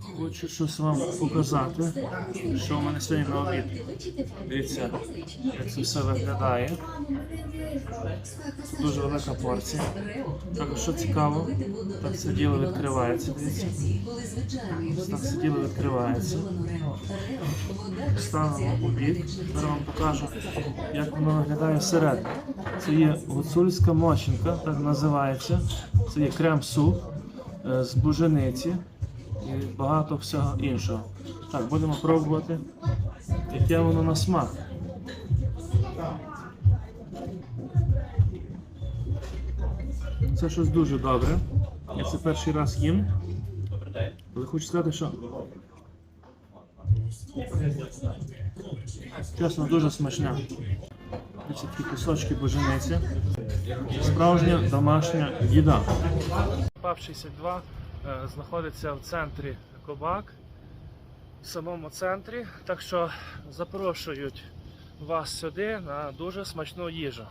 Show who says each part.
Speaker 1: Хочу щось вам показати, що в мене сьогодні на обід. Дивіться, як це все виглядає. Дуже велика порція. Також що цікаво, так це діло відкривається. Дивіться. Так це діло відкривається. Ставимо бік. Зараз вам покажу, як воно виглядає всередині. Це є гуцульська моченка, так називається. Це є крем-суп е, з бужениці і багато всього іншого. Так, будемо пробувати, яке воно на смак. Це щось дуже добре. Я це перший раз їм. Але хочу сказати, що чесно дуже смачне. Ось такі кусочки бужениці. Справжня домашня їда. 62 е, знаходиться в центрі Кобак, в самому центрі. Так що запрошують вас сюди на дуже смачну їжу.